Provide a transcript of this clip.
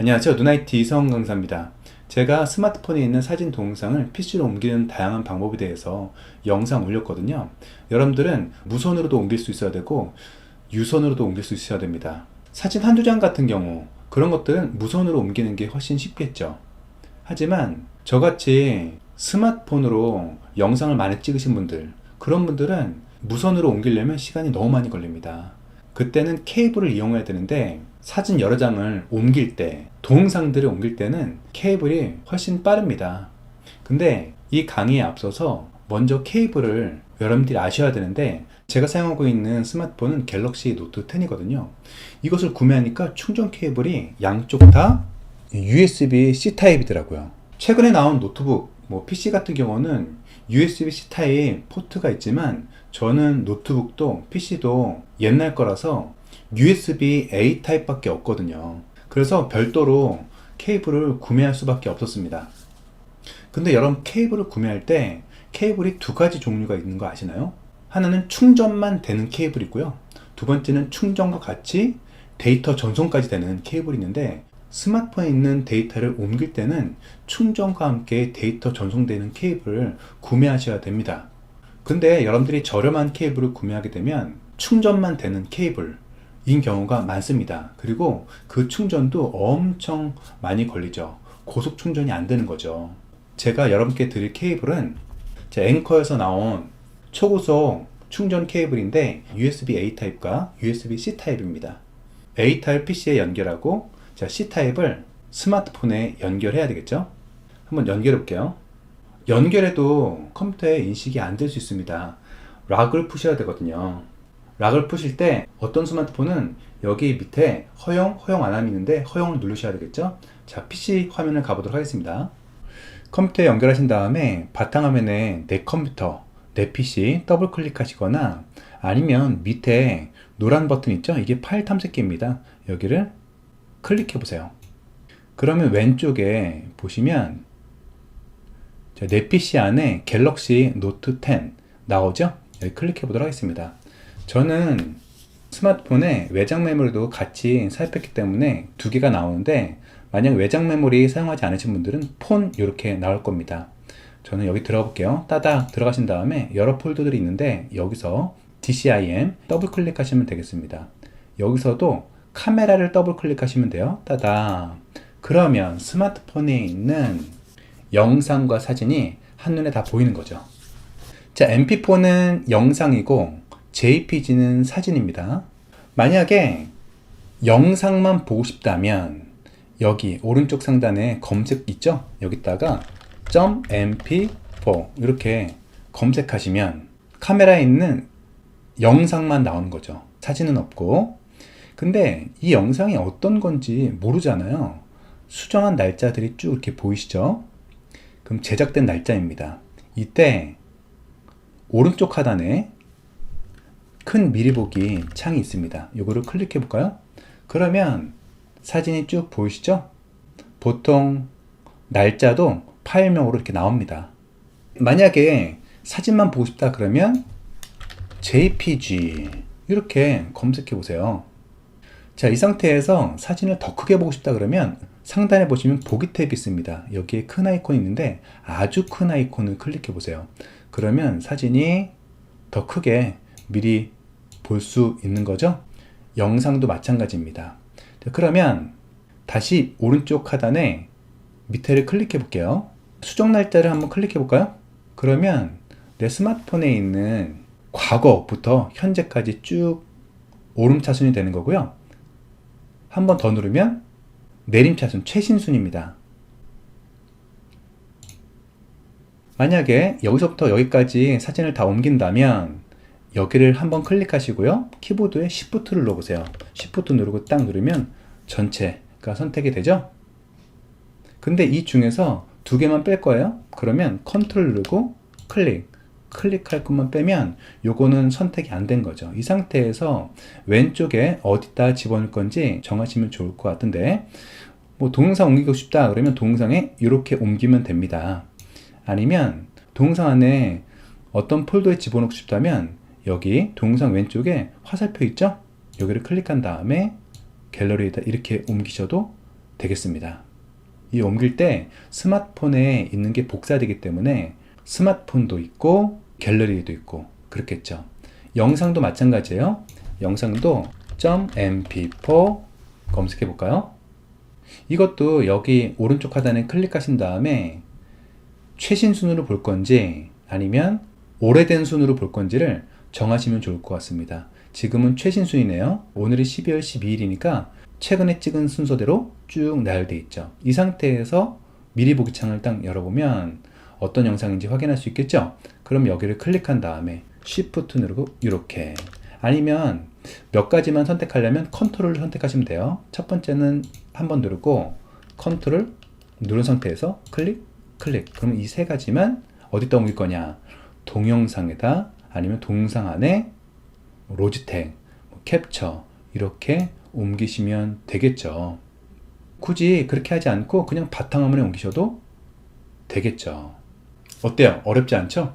안녕하세요. 누나이티 이성 강사입니다. 제가 스마트폰에 있는 사진 동영상을 PC로 옮기는 다양한 방법에 대해서 영상 올렸거든요. 여러분들은 무선으로도 옮길 수 있어야 되고 유선으로도 옮길 수 있어야 됩니다. 사진 한두 장 같은 경우 그런 것들은 무선으로 옮기는 게 훨씬 쉽겠죠. 하지만 저같이 스마트폰으로 영상을 많이 찍으신 분들 그런 분들은 무선으로 옮기려면 시간이 너무 많이 걸립니다. 그때는 케이블을 이용해야 되는데 사진 여러 장을 옮길 때 동영상들을 옮길 때는 케이블이 훨씬 빠릅니다. 근데 이 강의에 앞서서 먼저 케이블을 여러분들이 아셔야 되는데 제가 사용하고 있는 스마트폰은 갤럭시 노트 10이거든요. 이것을 구매하니까 충전 케이블이 양쪽 다 USB-C 타입이더라고요. 최근에 나온 노트북, 뭐 PC 같은 경우는 USB-C 타입 포트가 있지만 저는 노트북도 PC도 옛날 거라서 USB-A 타입밖에 없거든요. 그래서 별도로 케이블을 구매할 수밖에 없었습니다. 근데 여러분 케이블을 구매할 때 케이블이 두 가지 종류가 있는 거 아시나요? 하나는 충전만 되는 케이블이고요. 두 번째는 충전과 같이 데이터 전송까지 되는 케이블이 있는데 스마트폰에 있는 데이터를 옮길 때는 충전과 함께 데이터 전송되는 케이블을 구매하셔야 됩니다. 근데 여러분들이 저렴한 케이블을 구매하게 되면 충전만 되는 케이블 인 경우가 많습니다. 그리고 그 충전도 엄청 많이 걸리죠. 고속 충전이 안 되는 거죠. 제가 여러분께 드릴 케이블은 제 앵커에서 나온 초고속 충전 케이블인데 USB-A 타입과 USB-C 타입입니다. A 타입 PC에 연결하고 자, C 타입을 스마트폰에 연결해야 되겠죠? 한번 연결해 볼게요. 연결해도 컴퓨터에 인식이 안 될 수 있습니다. 락을 푸셔야 되거든요. 락을 푸실 때 어떤 스마트폰은 여기 밑에 허용, 허용 안 함이 있는데 허용을 누르셔야 되겠죠? 자, PC 화면을 가보도록 하겠습니다. 컴퓨터에 연결하신 다음에 바탕화면에 내 컴퓨터, 내 PC 더블 클릭하시거나 아니면 밑에 노란 버튼 있죠? 이게 파일 탐색기입니다. 여기를 클릭해 보세요. 그러면 왼쪽에 보시면 자, 내 PC 안에 갤럭시 노트 10 나오죠? 여기 클릭해 보도록 하겠습니다. 저는 스마트폰에 외장 메모리도 같이 삽입했기 때문에 두 개가 나오는데 만약 외장 메모리 사용하지 않으신 분들은 폰 이렇게 나올 겁니다. 저는 여기 들어가 볼게요. 따닥 들어가신 다음에 여러 폴더들이 있는데 여기서 DCIM 더블 클릭하시면 되겠습니다. 여기서도 카메라를 더블 클릭하시면 돼요. 따닥. 그러면 스마트폰에 있는 영상과 사진이 한눈에 다 보이는 거죠. 자, MP4는 영상이고 JPG는 사진입니다. 만약에 영상만 보고 싶다면 여기 오른쪽 상단에 검색 있죠? 여기다가 .mp4 이렇게 검색하시면 카메라에 있는 영상만 나오는 거죠. 사진은 없고. 근데 이 영상이 어떤 건지 모르잖아요. 수정한 날짜들이 쭉 이렇게 보이시죠? 그럼 제작된 날짜입니다. 이때 오른쪽 하단에 큰 미리 보기 창이 있습니다. 이거를 클릭해 볼까요? 그러면 사진이 쭉 보이시죠? 보통 날짜도 파일명으로 이렇게 나옵니다. 만약에 사진만 보고 싶다 그러면 JPG 이렇게 검색해 보세요. 자, 이 상태에서 사진을 더 크게 보고 싶다 그러면 상단에 보시면 보기 탭이 있습니다. 여기에 큰 아이콘이 있는데 아주 큰 아이콘을 클릭해 보세요. 그러면 사진이 더 크게 미리 볼 수 있는 거죠. 영상도 마찬가지입니다. 자, 그러면 다시 오른쪽 하단에 밑에를 클릭해 볼게요. 수정 날짜를 한번 클릭해 볼까요? 그러면 내 스마트폰에 있는 과거부터 현재까지 쭉 오름차순이 되는 거고요. 한 번 더 누르면 내림차순 최신순입니다. 만약에 여기서부터 여기까지 사진을 다 옮긴다면 여기를 한번 클릭하시고요. 키보드에 Shift를 눌러보세요. Shift 누르고 딱 누르면 전체가 선택이 되죠? 근데 이 중에서 두 개만 뺄 거예요. 그러면 컨트롤 누르고 클릭. 클릭할 것만 빼면 요거는 선택이 안 된 거죠. 이 상태에서 왼쪽에 어디다 집어넣을 건지 정하시면 좋을 것 같은데 뭐 동영상 옮기고 싶다 그러면 동영상에 이렇게 옮기면 됩니다. 아니면 동영상 안에 어떤 폴더에 집어넣고 싶다면 여기 동영상 왼쪽에 화살표 있죠? 여기를 클릭한 다음에 갤러리에다 이렇게 옮기셔도 되겠습니다. 이 옮길 때 스마트폰에 있는 게 복사되기 때문에 스마트폰도 있고 갤러리도 있고 그렇겠죠. 영상도 마찬가지예요. 영상도 .mp4 검색해 볼까요? 이것도 여기 오른쪽 하단에 클릭하신 다음에 최신 순으로 볼 건지 아니면 오래된 순으로 볼 건지를 정하시면 좋을 것 같습니다. 지금은 최신 순이네요. 오늘이 12월 12일이니까 최근에 찍은 순서대로 쭉 나열돼 있죠. 이 상태에서 미리 보기 창을 딱 열어보면 어떤 영상인지 확인할 수 있겠죠? 그럼 여기를 클릭한 다음에 Shift 누르고 이렇게 아니면 몇 가지만 선택하려면 컨트롤을 선택하시면 돼요. 첫 번째는 한 번 누르고 컨트롤 누른 상태에서 클릭 클릭 그러면 이 세 가지만 어디다 옮길 거냐 동영상에다 아니면 동영상 안에 로지텍, 뭐 캡처 이렇게 옮기시면 되겠죠. 굳이 그렇게 하지 않고 그냥 바탕화면에 옮기셔도 되겠죠. 어때요? 어렵지 않죠?